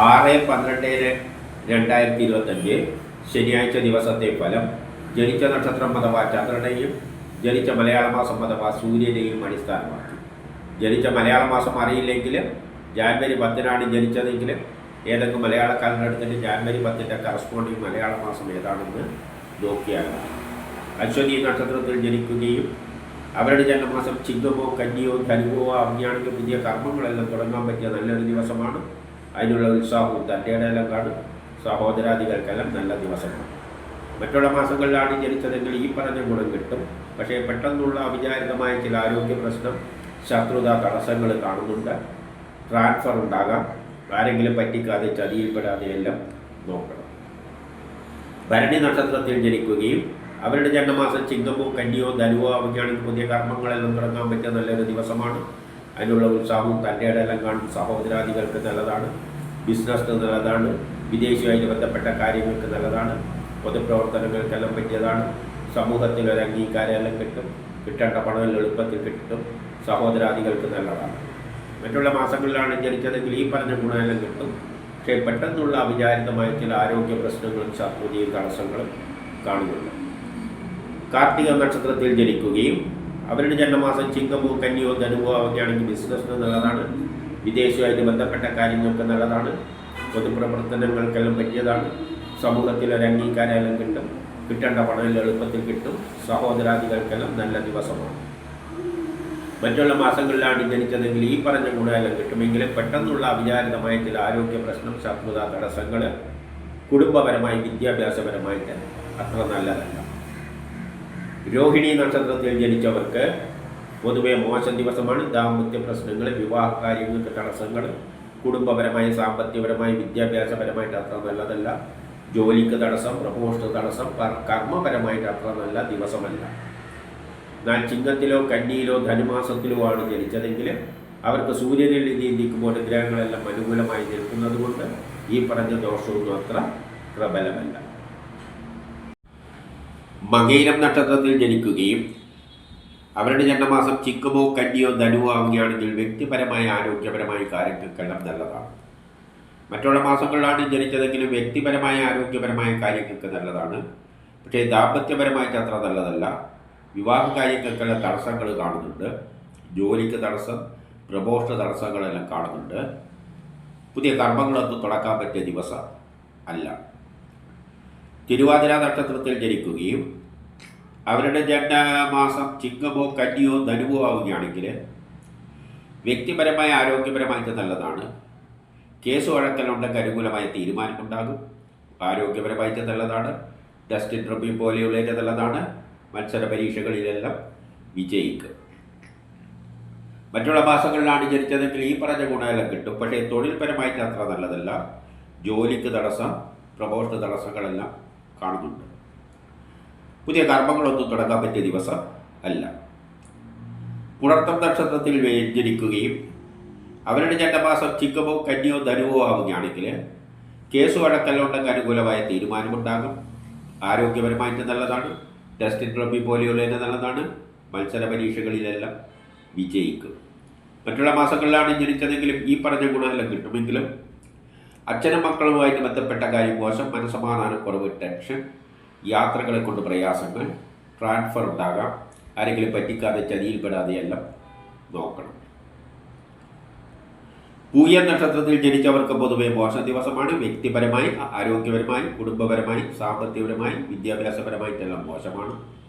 ആറ് പന്ത്രണ്ട് രണ്ടായിരത്തി ഇരുപത്തഞ്ച് ശനിയാഴ്ച ദിവസത്തെ ഫലം ജനിച്ച നക്ഷത്രം അഥവാ ചന്ദ്രനെയും ജനിച്ച മലയാള മാസം അഥവാ സൂര്യനെയും അടിസ്ഥാനമാക്കി ജനിച്ച മലയാള മാസം അറിയില്ലെങ്കിൽ ജാനുവരി പത്തിനാണ് ജനിച്ചതെങ്കിൽ ഏതെങ്കിലും മലയാള കാലം എടുത്തിട്ട് ജാനുവരി പത്തിന്റെ കറസ്പോണ്ടിങ് മലയാള മാസം ഏതാണെന്ന് നോക്കിയാൽ. അശ്വതി നക്ഷത്രത്തിൽ ജനിക്കുകയും അവരുടെ ജന്മമാസം ചിങ്ങമോ കന്നിയോ ധനുവോ അവജ്ഞാണിക്കോ പുതിയ കർമ്മങ്ങളെല്ലാം തുടങ്ങാൻ പറ്റിയ നല്ലൊരു ദിവസമാണ് അതിനുള്ള ഉത്സാഹവും തന്റെ എല്ലാം കാണും. സഹോദരാദികൾക്കെല്ലാം നല്ല ദിവസമാണ് മറ്റുള്ള മാസങ്ങളിലാണ് ജനിച്ചതെങ്കിൽ ഈ പറഞ്ഞ ഗുണം കിട്ടും. പക്ഷേ പെട്ടെന്നുള്ള അവിചാരിതമായ ചില ആരോഗ്യ പ്രശ്നം ശത്രുത തടസ്സങ്ങൾ കാണുന്നുണ്ട്. ട്രാൻസ്ഫർ ഉണ്ടാകാം. ആരെങ്കിലും പറ്റിക്കാതെ ചതിയിൽപ്പെടാതെ എല്ലാം നോക്കണം. ഭരണി നക്ഷത്രത്തിൽ ജനിക്കുകയും അവരുടെ ജന്മമാസം ചിങ്ങമോ കന്നിയോ ധനുവോ അവയ്ക്കാണെങ്കിൽ പുതിയ കർമ്മങ്ങളെല്ലാം തുടങ്ങാൻ പറ്റിയ നല്ലൊരു ദിവസമാണ്. അതിനുള്ള ഉത്സാഹവും തന്റെ ഇടയെല്ലാം കാണും. സഹോദരാദികൾക്ക് നല്ലതാണ് ബിസിനസ് നല്ലതാണ് വിദേശിയുമായിട്ട് ബന്ധപ്പെട്ട കാര്യങ്ങൾക്ക് നല്ലതാണ് പൊതുപ്രവർത്തനങ്ങൾക്കെല്ലാം പറ്റിയതാണ്. സമൂഹത്തിൽ ഒരു അംഗീകാരമെല്ലാം കിട്ടും കിട്ടേണ്ട പണം എളുപ്പത്തിൽ കിട്ടും സഹോദരാദികൾക്ക് നല്ലതാണ്. മറ്റുള്ള മാസങ്ങളിലാണ് ജനിച്ചതെങ്കിൽ ഈ പറഞ്ഞ ഗുണമെല്ലാം കിട്ടും. പക്ഷേ പെട്ടെന്നുള്ള അവിചാരിതമായ ചില ആരോഗ്യ പ്രശ്നങ്ങളും ശത്രുതയും തടസ്സങ്ങളും കാണുന്നുണ്ട്. കാർത്തിക നക്ഷത്രത്തിൽ ജനിക്കുകയും അവരുടെ ജന്മമാസം ചിങ്ങമോ കന്നിയോ ധനുവോ അവയ്ക്കാണെങ്കിൽ ബിസിനസ്സിന് നല്ലതാണ്. വിദേശവുമായിട്ട് ബന്ധപ്പെട്ട കാര്യങ്ങൾക്ക് നല്ലതാണ്. പൊതുപ്രവർത്തനങ്ങൾക്കെല്ലാം പറ്റിയതാണ് സമൂഹത്തിൽ ഒരു അംഗീകാരമെല്ലാം കിട്ടും. കിട്ടേണ്ട പണം എളുപ്പത്തിൽ കിട്ടും. സഹോദരാദികൾക്കെല്ലാം നല്ല ദിവസമാണ്. മറ്റുള്ള മാസങ്ങളിലാണ് ജനിച്ചതെങ്കിൽ ഈ പറഞ്ഞ ഗുണമെല്ലാം കിട്ടുമെങ്കിലും പെട്ടെന്നുള്ള അവിചാരിതമായ ചില ആരോഗ്യ പ്രശ്നം ശത്രുത തടസ്സങ്ങൾ കുടുംബപരമായി വിദ്യാഭ്യാസപരമായിട്ട് അത്ര നല്ലതല്ല. രോഹിണി നക്ഷത്രത്തിൽ ജനിച്ചവർക്ക് പൊതുവെ മോശം ദിവസമാണ്. ദാമ്പത്യ പ്രശ്നങ്ങൾ വിവാഹ കാര്യങ്ങൾക്ക് തടസ്സങ്ങൾ കുടുംബപരമായി സാമ്പത്തികപരമായി വിദ്യാഭ്യാസപരമായിട്ട് അത്ര നല്ലതല്ല. ജോലിക്ക് തടസ്സം പ്രമോഷന് തടസ്സം കർ- കർമ്മപരമായിട്ട് അത്ര നല്ല ദിവസമല്ല. എന്നാൽ ചിങ്ങത്തിലോ കന്നിയിലോ ധനുമാസത്തിലോ ആണ് ജനിച്ചതെങ്കിൽ അവർക്ക് സൂര്യനിൽ നീന്തിക്കുമ്പോൾ ഗ്രഹങ്ങളെല്ലാം അനുകൂലമായി നിൽക്കുന്നത് കൊണ്ട് ഈ പറഞ്ഞ ദോഷമൊന്നും അത്ര പ്രബലമല്ല. മകയിരം നക്ഷത്രത്തിൽ ജനിക്കുകയും അവരുടെ ജന്മമാസം ചിക്കുമോ കന്നിയോ ധനുവോ ആവുകയാണെങ്കിൽ വ്യക്തിപരമായ ആരോഗ്യപരമായ കാര്യങ്ങൾക്കെല്ലാം നല്ലതാണ്. മറ്റുള്ള മാസങ്ങളിലാണ് ജനിച്ചതെങ്കിലും വ്യക്തിപരമായ ആരോഗ്യപരമായ കാര്യങ്ങൾക്ക് നല്ലതാണ്. പക്ഷേ ദാമ്പത്യപരമായിട്ട് അത്ര നല്ലതല്ല. വിവാഹ കാര്യങ്ങൾക്കുള്ള തടസ്സങ്ങൾ കാണുന്നുണ്ട്. ജോലിക്ക് തടസ്സം പ്രമോഷണ തടസ്സങ്ങളെല്ലാം കാണുന്നുണ്ട്. പുതിയ കർമ്മങ്ങളൊന്നും തുടക്കാൻ പറ്റിയ ദിവസം അല്ല. തിരുവാതിര നക്ഷത്രത്തിൽ ജനിക്കുകയും അവരുടെ ജന്മമാസം ചിങ്ങമോ കന്നിയോ ധനുവോ ആവുകയാണെങ്കിൽ വ്യക്തിപരമായ ആരോഗ്യപരമായിട്ട് നല്ലതാണ്. കേസ് വഴക്കലുണ്ടെങ്കിൽ അനുകൂലമായ തീരുമാനമുണ്ടാകും. ആരോഗ്യപരമായിട്ട് നല്ലതാണ്. ടെസ്റ്റ് ഇന്റർവ്യൂ പോലെയുള്ളതിന്റെ നല്ലതാണ്. മത്സര പരീക്ഷകളിലെല്ലാം വിജയിക്കും. മറ്റുള്ള മാസങ്ങളിലാണ് ജനിച്ചതെങ്കിൽ ഈ പറഞ്ഞ ഗുണമെല്ലാം കിട്ടും. പക്ഷേ തൊഴിൽപരമായിട്ട് അത്ര നല്ലതല്ല. ജോലിക്ക് തടസ്സം പ്രമോഷണ തടസ്സങ്ങളെല്ലാം കാണുന്നുണ്ട്. പുതിയ കർമ്മങ്ങളൊന്നും തുടങ്ങാൻ പറ്റിയ ദിവസം അല്ല. പുണർത്തം നക്ഷത്രത്തിൽ വ്യഞ്ജനിക്കുകയും അവരുടെ ചട്ടമാസം ചിക്കമോ കന്യോ ധനുവോ ആവുകയാണെങ്കിൽ കേസ് വഴക്കല്ലോണ്ടെങ്കിൽ അനുകൂലമായ തീരുമാനമുണ്ടാകും. ആരോഗ്യപരമായിട്ട് നല്ലതാണ്. ടെസ്റ്റ് ട്രോഫി പോലെയുള്ളതിന് നല്ലതാണ്. മത്സര പരീക്ഷകളിലെല്ലാം വിജയിക്കും. മറ്റുള്ള മാസങ്ങളിലാണ് ജനിച്ചതെങ്കിലും ഈ പറഞ്ഞ ഗുണമെല്ലാം കിട്ടുമെങ്കിലും അച്ഛനും മക്കളുമായിട്ട് ബന്ധപ്പെട്ട കാര്യം മോശം മനസ്സമാധാനക്കുറവ് ടെൻഷൻ യാത്രകളെ കൊണ്ട് പ്രയാസങ്ങൾ ട്രാൻസ്ഫർ ഉണ്ടാകാം. ആരെങ്കിലും പറ്റിക്കാതെ ചതിയിൽപ്പെടാതെ എല്ലാം നോക്കണം. പൂയ നക്ഷത്രത്തിൽ ജനിച്ചവർക്ക് പൊതുവെ മോശം ദിവസമാണ് വ്യക്തിപരമായി ആരോഗ്യപരമായി കുടുംബപരമായി സാമ്പത്തികപരമായി വിദ്യാഭ്യാസപരമായിട്ടെല്ലാം മോശമാണ്.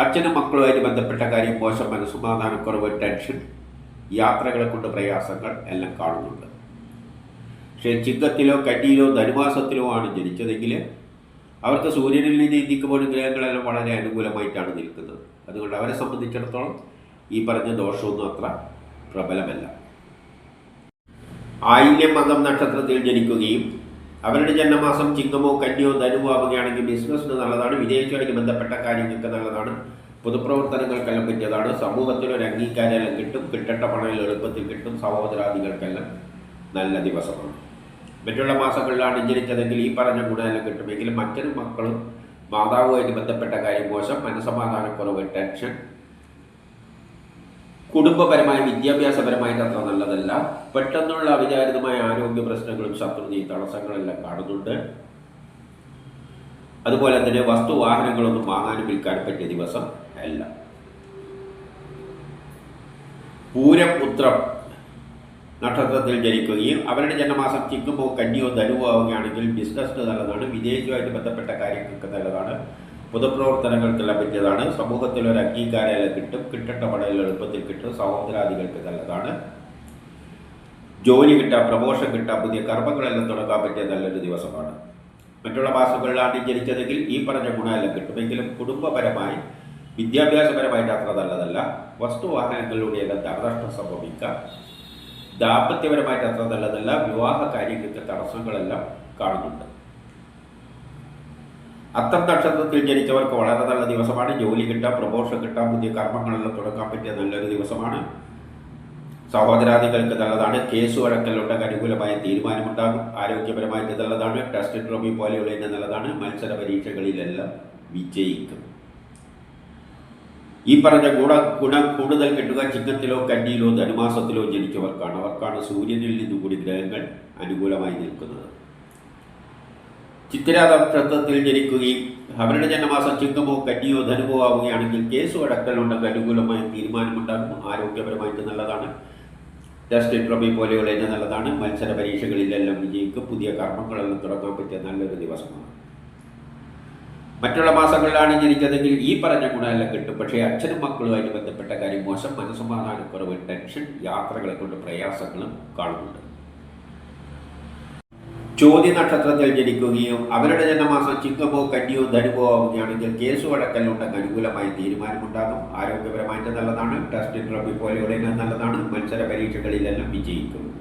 അച്ഛനും മക്കളുമായിട്ട് ബന്ധപ്പെട്ട കാര്യം മോശം മനസ്സമാധാനക്കുറവ് ടെൻഷൻ യാത്രകളെ കൊണ്ട് പ്രയാസങ്ങൾ എല്ലാം കാണുന്നുണ്ട്. പക്ഷേ ചിങ്ങത്തിലോ കന്നിയിലോ ധനുമാസത്തിലോ ആണ് ജനിച്ചതെങ്കിൽ അവർക്ക് സൂര്യനിൽ നിന്ന് ഇന്ത്യക്കുമ്പോൾ ഗ്രഹങ്ങളെല്ലാം വളരെ അനുകൂലമായിട്ടാണ് നിൽക്കുന്നത്. അതുകൊണ്ട് അവരെ സംബന്ധിച്ചിടത്തോളം ഈ പറഞ്ഞ ദോഷമൊന്നും അത്ര പ്രബലമല്ല. ആയില്യം മകം നക്ഷത്രത്തിൽ ജനിക്കുകയും അവരുടെ ജന്മമാസം ചിങ്ങമോ കന്യോ ധനുവോ ആവുകയാണെങ്കിൽ ബിസിനസ്സിന് നല്ലതാണ് വിദേശമായിട്ട് ബന്ധപ്പെട്ട കാര്യങ്ങൾക്ക് നല്ലതാണ് പൊതുപ്രവർത്തനങ്ങൾക്കെല്ലാം പറ്റിയതാണ് സമൂഹത്തിനൊരു അംഗീകാരമെല്ലാം കിട്ടും കിട്ടട്ട പണം എളുപ്പത്തിൽ കിട്ടും സഹോദരാദികൾക്കെല്ലാം നല്ല ദിവസമാണ്. മറ്റുള്ള മാസങ്ങളിലാണ് ജനിച്ചതെങ്കിൽ ഈ പറഞ്ഞ ഗുണമെല്ലാം കിട്ടുമെങ്കിലും മറ്റൊരു മക്കളും മാതാവുമായിട്ട് ബന്ധപ്പെട്ട കാര്യം മോശം. മനസ്സമാധാനക്കുറവ് ടെൻഷൻ കുടുംബപരമായ വിദ്യാഭ്യാസപരമായിട്ട് അത്ര നല്ലതല്ല. പെട്ടെന്നുള്ള അവിചാരിതമായ ആരോഗ്യ പ്രശ്നങ്ങളും ശത്രുതയും തടസ്സങ്ങളെല്ലാം കാണുന്നുണ്ട്. അതുപോലെ തന്നെ വസ്തു വാഹനങ്ങളൊന്നും വാങ്ങാനും വിൽക്കാനും പറ്റിയ ദിവസം അല്ല. പൂരം ഉത്രം നക്ഷത്രത്തിൽ ജനിക്കുകയും അവരുടെ ജന്മമാസം ചിക്കുമ്പോൾ കന്നിയോ ധനുവോ ആവുകയാണെങ്കിൽ ബിസിനസ്സിന് നല്ലതാണ് വിദേശവുമായിട്ട് ബന്ധപ്പെട്ട കാര്യങ്ങൾക്ക് നല്ലതാണ് പൊതുപ്രവർത്തനങ്ങൾക്ക് ലഭിച്ചതാണ് സമൂഹത്തിൽ ഒരു അംഗീകാരം കിട്ടും കിട്ടേണ്ട പടയിൽ എളുപ്പത്തിൽ കിട്ടും സഹോദരാദികൾക്ക് നല്ലതാണ്. ജോലി കിട്ടാം പ്രമോഷൻ കിട്ടാം പുതിയ കർമ്മങ്ങളെല്ലാം തുടങ്ങാൻ പറ്റിയ നല്ലൊരു ദിവസമാണ്. മറ്റുള്ള മാസങ്ങളിലാണ് ജനിച്ചതെങ്കിൽ ഈ പറഞ്ഞ ഗുണമെല്ലാം കിട്ടുമെങ്കിലും കുടുംബപരമായി വിദ്യാഭ്യാസപരമായിട്ട് അത്ര നല്ലതല്ല. വസ്തുവാഹനങ്ങളിലൂടെയെല്ലാം ധനനഷ്ടം സംഭവിക്കാം. ദാമ്പത്യപരമായിട്ട് അത്ര നല്ലതല്ല. വിവാഹ കാര്യങ്ങൾക്ക് തടസ്സങ്ങളെല്ലാം കാണുന്നുണ്ട്. അത്തം നക്ഷത്രത്തിൽ ജനിച്ചവർക്ക് വളരെ നല്ല ദിവസമാണ്. ജോലി കിട്ടാം പ്രമോഷൻ കിട്ടാം പുതിയ കർമ്മങ്ങളെല്ലാം തുടങ്ങാൻ പറ്റിയ നല്ലൊരു ദിവസമാണ്. സഹോദരാദികൾക്ക് നല്ലതാണ്. കേസ് വഴക്കലുണ്ടെങ്കിൽ അനുകൂലമായ തീരുമാനമുണ്ടാകും. ആരോഗ്യപരമായിട്ട് നല്ലതാണ്. ടെസ്റ്റ് ട്രോമി പോലെയുള്ളതിന് നല്ലതാണ്. മത്സര പരീക്ഷകളിലെല്ലാം വിജയിക്കും. ഈ പറഞ്ഞ ഗുണ ഗുണം കൂടുതൽ കിട്ടുക ചിഹ്നത്തിലോ കന്നിയിലോ ധനുമാസത്തിലോ ജനിച്ചവർക്കാണ്. അവർക്കാണ് സൂര്യനിൽ നിന്നും കൂടി ഗ്രഹങ്ങൾ അനുകൂലമായി നിൽക്കുന്നത്. ചിത്തിര നക്ഷത്രത്തിൽ ജനിക്കുകയും അവരുടെ ജന്മമാസം ചിങ്ങമോ കന്നിയോ ധനുവോ ആവുകയാണെങ്കിൽ കേസ് അടക്കലുണ്ടെങ്കിൽ അനുകൂലമായ തീരുമാനമുണ്ടാകും. ആരോഗ്യപരമായിട്ട് നല്ലതാണ്. ടെസ്റ്റ് ട്രോഫി പോലെയുള്ള നല്ലതാണ്. മത്സര പരീക്ഷകളിലെല്ലാം വിജയിക്കും. പുതിയ കർമ്മങ്ങളെല്ലാം തുടങ്ങാൻ പറ്റിയ നല്ലൊരു ദിവസമാണ്. മറ്റുള്ള മാസങ്ങളിലാണ് ജനിച്ചതെങ്കിൽ ഈ പറഞ്ഞ ഗുണമെല്ലാം കിട്ടും. പക്ഷേ അച്ഛനും മക്കളുമായിട്ട് ബന്ധപ്പെട്ട കാര്യം മോശം മനസ്സമാധാനക്കുറവ് ടെൻഷൻ യാത്രകളെ കൊണ്ട് പ്രയാസങ്ങളും കാണുന്നുണ്ട് ചോദ്യ നക്ഷത്രത്തിൽ ജനിക്കുകയും അവരുടെ ജന്മമാസം ചിങ്ങമോ കന്നിയോ ധനുവോ ആവുകയാണെങ്കിൽ കേസ് വഴക്കലുണ്ടെങ്കിൽ അനുകൂലമായ തീരുമാനമുണ്ടാകും. ആരോഗ്യപരമായിട്ട് നല്ലതാണ്. ടെസ്റ്റ് ട്രോഫി പോലെയുള്ള നല്ലതാണ്. മത്സര പരീക്ഷകളിലെല്ലാം വിജയിക്കും.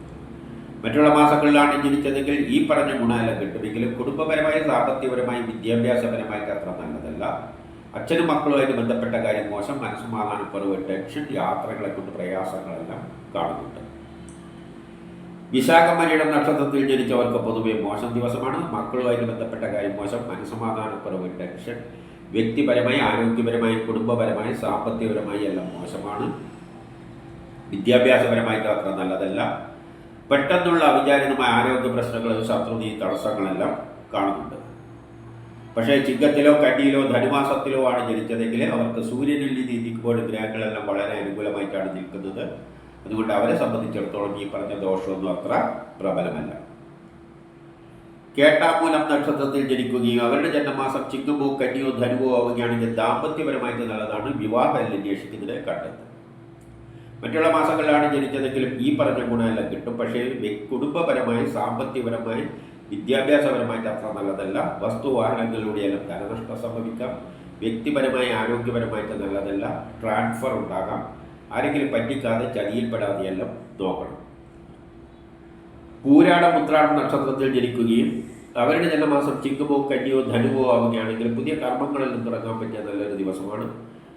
മറ്റുള്ള മാസങ്ങളിലാണ് ജനിച്ചതെങ്കിൽ ഈ പറഞ്ഞ ഗുണമെല്ലാം കിട്ടുമെങ്കിലും കുടുംബപരമായ സാമ്പത്തികപരമായും വിദ്യാഭ്യാസപരമായിട്ട് അത്ര നല്ലതല്ല. അച്ഛനും മക്കളുമായിട്ട് ബന്ധപ്പെട്ട കാര്യം മോശം മനസ്സമാധാനക്കുറവ് ടെൻഷൻ യാത്രകളെ കൊണ്ട് പ്രയാസങ്ങളെല്ലാം കാണുന്നുണ്ട്. വിശാഖമരിയുടെ നക്ഷത്രത്തിൽ ജനിച്ചവർക്ക് പൊതുവെ മോശം ദിവസമാണ്. മക്കളുമായിട്ട് ബന്ധപ്പെട്ട കാര്യം മോശം മനസ്സമാധാനക്കുറവ് ടെൻഷൻ വ്യക്തിപരമായി ആരോഗ്യപരമായി കുടുംബപരമായി സാമ്പത്തികപരമായി എല്ലാം മോശമാണ്. വിദ്യാഭ്യാസപരമായിട്ട് അത്ര നല്ലതല്ല. പെട്ടെന്നുള്ള അവിചാരിതമായ ആരോഗ്യ പ്രശ്നങ്ങൾ ശത്രുതി തടസ്സങ്ങളെല്ലാം കാണുന്നുണ്ട്. പക്ഷേ ചിങ്ങത്തിലോ കന്നിയിലോ ധനുമാസത്തിലോ ആണ് ജനിച്ചതെങ്കിൽ അവർക്ക് സൂര്യനിൽ നിന്ന് ഇരിക്കുമ്പോൾ ഗ്രഹങ്ങളെല്ലാം വളരെ അനുകൂലമായിട്ടാണ് നിൽക്കുന്നത്. അതുകൊണ്ട് അവരെ സംബന്ധിച്ചിടത്തോളം ഈ പറഞ്ഞ ദോഷമൊന്നും അത്ര പ്രബലമല്ല. കേട്ടാമൂലം നക്ഷത്രത്തിൽ ജനിക്കുകയും അവരുടെ ജന്മമാസം ചിങ്ങമോ കന്നിയോ ധനുവോ ആവുകയാണെങ്കിൽ ദാമ്പത്യപരമായിട്ട് നല്ലതാണ് വിവാഹം അന്വേഷിക്കുന്നതിനെ കണ്ടെത്തും മറ്റുള്ള മാസങ്ങളിലാണ് ജനിച്ചതെങ്കിലും ഈ പറഞ്ഞ ഗുണമെല്ലാം കിട്ടും. പക്ഷേ കുടുംബപരമായി സാമ്പത്തികപരമായി വിദ്യാഭ്യാസപരമായിട്ട് അത്ര നല്ലതല്ല. വസ്തുവാഹനങ്ങളിലൂടെയെല്ലാം ധനനഷ്ടം സംഭവിക്കാം. വ്യക്തിപരമായി ആരോഗ്യപരമായിട്ട് നല്ലതല്ല. ട്രാൻസ്ഫർ ഉണ്ടാകാം. ആരെങ്കിലും പറ്റിക്കാതെ ചതിയിൽപ്പെടാതെയെല്ലാം നോക്കണം. പൂരാട ഉത്രാടം നക്ഷത്രത്തിൽ ജനിക്കുകയും അവരുടെ ജന്മമാസം ചിങ്കുമോ കന്നിയോ ധനുവോ ആവുകയാണെങ്കിൽ പുതിയ കർമ്മങ്ങളിൽ നിന്ന് തുടങ്ങാൻ പറ്റിയ നല്ലൊരു ദിവസമാണ്.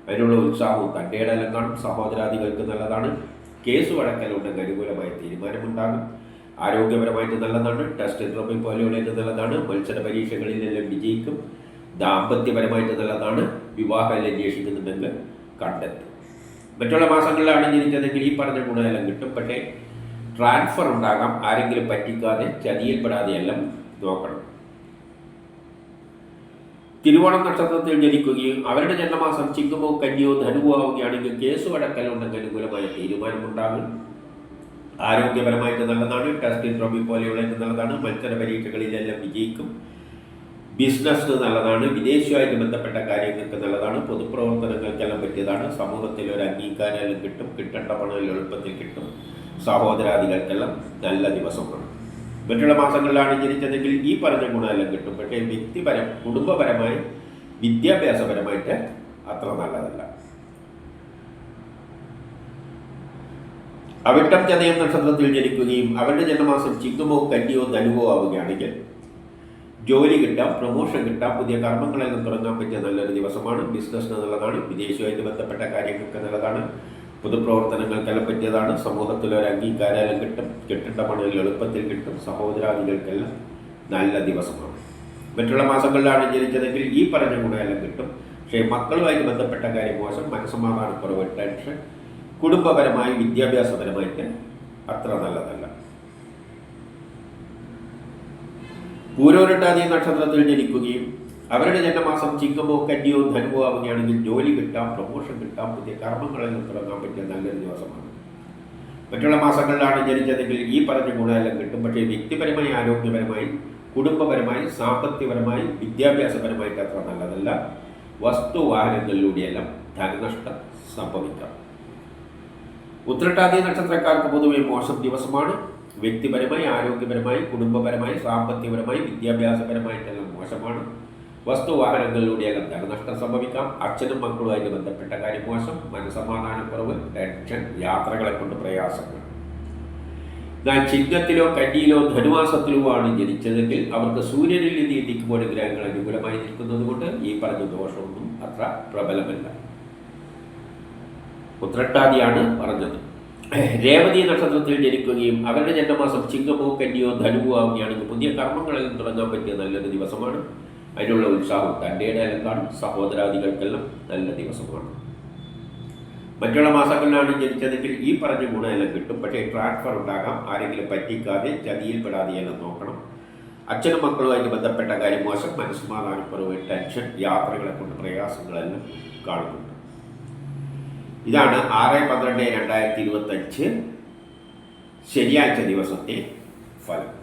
അതിനുള്ള ഉത്സാഹവും തന്റെ ഇടയിലും കാണും സഹോദരാദികൾക്ക് നല്ലതാണ്. കേസ് വഴക്കലുണ്ടെങ്കിൽ അനുകൂലമായ തീരുമാനമുണ്ടാകും. ആരോഗ്യപരമായിട്ട് നല്ലതാണ് ടെസ്റ്റ് ട്രോഫി പോലെയുള്ള നല്ലതാണ് മത്സര പരീക്ഷകളിലെല്ലാം വിജയിക്കും. ദാമ്പത്യപരമായിട്ട് നല്ലതാണ് വിവാഹം അന്വേഷിക്കുന്നുണ്ടെങ്കിൽ കണ്ടെത്തും. മറ്റുള്ള മാസങ്ങളിലാണ് ജനിച്ചതെങ്കിൽ ഈ പറഞ്ഞ ഗുണമെല്ലാം കിട്ടും. പക്ഷേ ട്രാൻസ്ഫർ ഉണ്ടാകാം ആരെങ്കിലും പറ്റിക്കാതെ ചതിയിൽപ്പെടാതെ ചതിയിൽപ്പെടാതെയെല്ലാം നോക്കണം. തിരുവോണം നക്ഷത്രത്തിൽ ജനിക്കുകയും അവരുടെ ജന്മമാസം ചിങ്ങമോ കന്നിയോ ധനുവോ ആവുകയാണെങ്കിൽ കേസ് വഴക്കലുണ്ടെങ്കിൽ അനുകൂലമായ തീരുമാനമുണ്ടാകും. ആരോഗ്യപരമായിട്ട് നല്ലതാണ് ടെസ്റ്റ് ട്രോഫി പോലെയുള്ള നല്ലതാണ് മത്സര പരീക്ഷകളിലെല്ലാം വിജയിക്കും. ബിസിനസ് നല്ലതാണ് വിദേശവുമായിട്ട് ബന്ധപ്പെട്ട കാര്യങ്ങൾക്ക് നല്ലതാണ് പൊതുപ്രവർത്തനങ്ങൾക്കെല്ലാം പറ്റിയതാണ്. സമൂഹത്തിൽ ഒരു അംഗീകാരം കിട്ടും കിട്ടേണ്ട പണം എളുപ്പത്തിൽ കിട്ടും. സഹോദരാദികൾക്കെല്ലാം നല്ല ദിവസമാണ്. മറ്റുള്ള മാസങ്ങളിലാണ് ജനിച്ചതെങ്കിൽ ഈ പറഞ്ഞ ഗുണമെല്ലാം കിട്ടും. പക്ഷേ വ്യക്തിപരം കുടുംബപരമായി വിദ്യാഭ്യാസപരമായിട്ട് അത്ര നല്ലതല്ല. അവിട്ടം ചതയം നക്ഷത്രത്തിൽ ജനിക്കുകയും അവരുടെ ജന്മമാസം ചിങ്ങമോ കന്നിയോ ധനുവോ ആവുകയാണെങ്കിൽ ജോലി കിട്ടാം പ്രൊമോഷൻ കിട്ടാം പുതിയ കർമ്മങ്ങളെല്ലാം തുടങ്ങാൻ പറ്റിയ നല്ലൊരു ദിവസമാണ്. ബിസിനസ്സിന് നല്ലതാണ് വിദേശവുമായിട്ട് ബന്ധപ്പെട്ട കാര്യങ്ങൾക്ക് നല്ലതാണ്. പൊതുപ്രവർത്തനങ്ങൾക്കെല്ലാം പറ്റിയതാണ് സമൂഹത്തിൽ ഒരു അംഗീകാരം കിട്ടും കെട്ടിട്ട പണികൾ എളുപ്പത്തിൽ കിട്ടും സഹോദരാദികൾക്കെല്ലാം നല്ല ദിവസമാണ്. മറ്റുള്ള മാസങ്ങളിലാണ് ജനിച്ചതെങ്കിൽ ഈ പറഞ്ഞ ഗുണമെല്ലാം കിട്ടും. പക്ഷേ മക്കളുമായി ബന്ധപ്പെട്ട കാര്യം മോശം മനസ്സമാധാനക്കുറവ് ടെൻഷൻ കുടുംബപരമായി വിദ്യാഭ്യാസപരമായിട്ട് അത്ര നല്ലതല്ല. പൂരോരട്ടാതി നക്ഷത്രത്തിൽ ജനിക്കുകയും അവരുടെ ജന്മമാസം ചിങ്ങമോ കന്യോ ധനുവോ ആവുകയാണെങ്കിൽ ജോലി കിട്ടാം പ്രൊമോഷൻ കിട്ടാം പുതിയ കർമ്മങ്ങളിൽ തുടങ്ങാൻ പറ്റിയ നല്ലൊരു ദിവസമാണ്. മറ്റുള്ള മാസങ്ങളിലാണ് ജനിച്ചതെങ്കിൽ ഈ പറഞ്ഞ ഗുണമെല്ലാം കിട്ടും. പക്ഷേ വ്യക്തിപരമായി ആരോഗ്യപരമായി കുടുംബപരമായി സാമ്പത്തികപരമായി വിദ്യാഭ്യാസപരമായിട്ട് അത്ര നല്ലതല്ല. വസ്തുവാഹനങ്ങളിലൂടെയെല്ലാം ധനനഷ്ടം സംഭവിക്കാം. ഉത്രട്ടാതി നക്ഷത്രക്കാർക്ക് പൊതുവെ മോശം ദിവസമാണ്. വ്യക്തിപരമായി ആരോഗ്യപരമായി കുടുംബപരമായി സാമ്പത്തികപരമായി വിദ്യാഭ്യാസപരമായിട്ടെല്ലാം മോശമാണ്. വസ്തുവാഹനങ്ങളിലൂടെയെല്ലാം ധനനഷ്ടം സംഭവിക്കാം. അച്ഛനും മക്കളുമായി ബന്ധപ്പെട്ട കാര്യം മോശം. മനസമാധാനക്കുറവ് ടെൻഷൻ യാത്രകളെ കൊണ്ട് പ്രയാസങ്ങൾ. എന്നാൽ ചിഹ്നത്തിലോ കന്നിയിലോ ധനുമാസത്തിലോ ആണ് ജനിച്ചതെങ്കിൽ അവർക്ക് സൂര്യനിൽ നിന്ന് എത്തിക്കുമ്പോൾ ഗ്രഹങ്ങൾ അനുകൂലമായി നിൽക്കുന്നത് കൊണ്ട് ഈ പറഞ്ഞ ദോഷമൊന്നും അത്ര പ്രബലമല്ല. ഉത്രട്ടാദിയാണ് പറഞ്ഞത്. രേവതി നക്ഷത്രത്തിൽ ജനിക്കുകയും അവരുടെ ജന്മമാസം ചിങ്ങമോ കന്നിയോ ധനുവോ ആവുകയാണെങ്കിൽ പുതിയ കർമ്മങ്ങളിൽ തുടങ്ങാൻ പറ്റിയ നല്ലൊരു ദിവസമാണ്. അതിനുള്ള ഉത്സാഹം. തന്റെ ഇടയിലും കാണും സഹോദരാദികൾക്കെല്ലാം നല്ല ദിവസമാണ്. മറ്റുള്ള മാസങ്ങളിലാണ് ജനിച്ചതെങ്കിൽ ഈ പറഞ്ഞ ഗുണമെല്ലാം കിട്ടും. പക്ഷേ ട്രാൻസ്ഫർ ഉണ്ടാകാം. ആരെങ്കിലും പറ്റിക്കാതെ ചതിയിൽപ്പെടാതെയെല്ലാം നോക്കണം. അച്ഛനും മക്കളുമായിട്ട് ബന്ധപ്പെട്ട കാര്യം മോശം. മനസ്സമാധാനക്കുറവ് ടെൻഷൻ യാത്രകളെ കൊണ്ട് പ്രയാസങ്ങളെല്ലാം കാണുന്നുണ്ട്. ഇതാണ് ആറ് പന്ത്രണ്ട് രണ്ടായിരത്തി ഇരുപത്തഞ്ച് ശനിയാഴ്ച ദിവസത്തെ ഫലം.